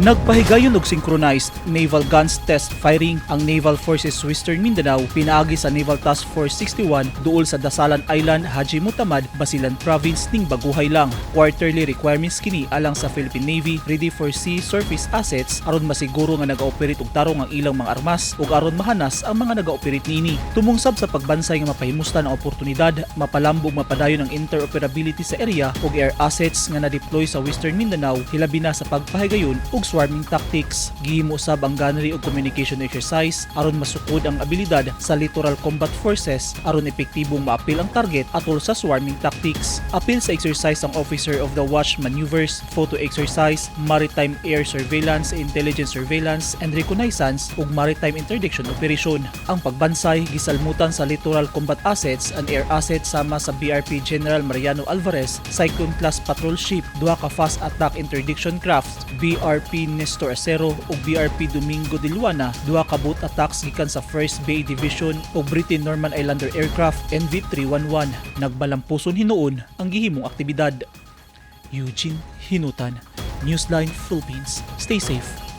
Nagpahigayon og synchronized naval guns test firing ang Naval Forces Western Mindanao pinaagi sa Naval Task Force 61 duol sa Dasalan Island, Haji Mutamad, Basilan Province ning Baguhay lang. Quarterly requirements kini alang sa Philippine Navy ready for sea surface assets aron masiguro nga naga-operate og tarong ang ilang mga armas ug aron mahanas ang mga naga-operate nini. Tumungsab sa pagbansay nga mapahimusta ng oportunidad, mapalambog mapadayon ang interoperability sa area ug air assets nga na-deploy sa Western Mindanao hilabi na sa pagpahigayon ug swarming tactics. Gihimo usab ang gunnery ug communication exercise aron masukod ang abilidad sa littoral combat forces aron epektibong maapil ang target atol sa swarming tactics. Apil sa exercise ang officer of the watch maneuvers, photo exercise, maritime air surveillance, intelligence surveillance and reconnaissance ug maritime interdiction operation. Ang pagbansay gisalmutan sa littoral combat assets and air assets sama sa BRP General Mariano Alvarez Cyclone class patrol ship, duha ka fast attack interdiction crafts, BRP Nestor Acero ug BRP Domingo de Luana, duha ka boat attacks gikan sa 1st Bay Division ug Britain Norman Islander Aircraft NV311. Nagbalampuson hinuon ang gihimong aktibidad. Eugene Hinutan, Newsline Philippines. Stay safe.